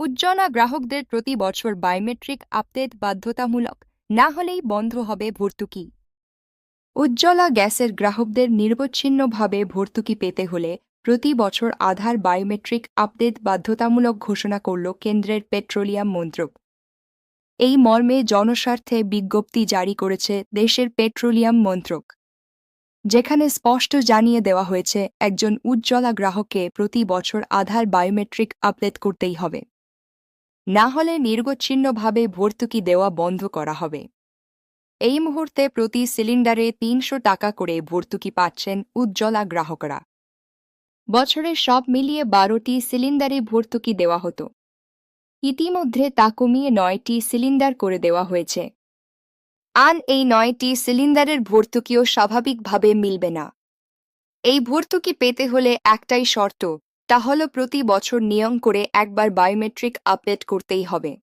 উজ্জ্বলা গ্রাহকদের প্রতি বছর বায়োমেট্রিক আপডেট বাধ্যতামূলক। না হলেই বন্ধ হবে ভর্তুকি। উজ্জ্বলা গ্যাসের গ্রাহকদের নির্বচ্ছিন্নভাবে ভর্তুকি পেতে হলে প্রতি বছর আধার বায়োমেট্রিক আপডেট বাধ্যতামূলক ঘোষণা করল কেন্দ্রের পেট্রোলিয়াম মন্ত্রক। এই মর্মে জনস্বার্থে বিজ্ঞপ্তি জারি করেছে দেশের পেট্রোলিয়াম মন্ত্রক। যেখানে স্পষ্ট জানিয়ে দেওয়া হয়েছে, একজন উজ্জ্বলা গ্রাহককে প্রতি বছর আধার বায়োমেট্রিক আপডেট করতেই হবে। না হলে নির্গচ্ছিন্নভাবে ভর্তুকি দেওয়া বন্ধ করা হবে। এই মুহূর্তে প্রতি সিলিন্ডারে তিনশো টাকা করে ভর্তুকি পাচ্ছেন উজ্জ্বলা গ্রাহকরা। বছরে সব মিলিয়ে বারোটি সিলিন্ডারে ভর্তুকি দেওয়া হতো। ইতিমধ্যে তা কমিয়ে নয়টি সিলিন্ডার করে দেওয়া হয়েছে। আন এই নয়টি সিলিন্ডারের ভর্তুকিও স্বাভাবিকভাবে মিলবে না। এই ভর্তুকি পেতে হলে একটাই শর্ত তা হল প্রতি বছর নিয়ম করে একবার বায়োমেট্রিক আপডেট করতেই হবে।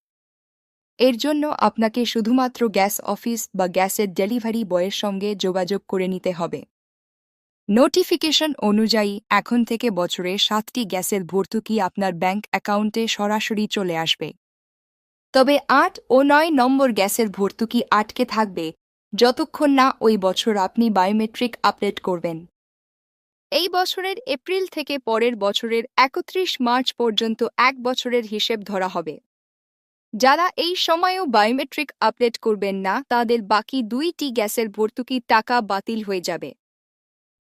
এর জন্য আপনাকে শুধুমাত্র গ্যাস অফিস বা গ্যাসের ডেলিভারি বয়ের সঙ্গে যোগাযোগ করে নিতে হবে। নোটিফিকেশন অনুযায়ী এখন থেকে বছরে সাতটি গ্যাসের ভর্তুকি আপনার ব্যাংক অ্যাকাউন্টে সরাসরি চলে আসবে। তবে আট ও নয় নম্বর গ্যাসের ভর্তুকি আটকে থাকবে, যতক্ষণ না ওই বছর আপনি বায়োমেট্রিক আপডেট করবেন। এই বছরের এপ্রিল থেকে পরের বছরের একত্রিশ মার্চ পর্যন্ত এক বছরের হিসেব ধরা হবে। যারা এই সময়েও বায়োমেট্রিক আপডেট করবেন না, তাদের বাকি দুইটি গ্যাসের ভর্তুকি টাকা বাতিল হয়ে যাবে।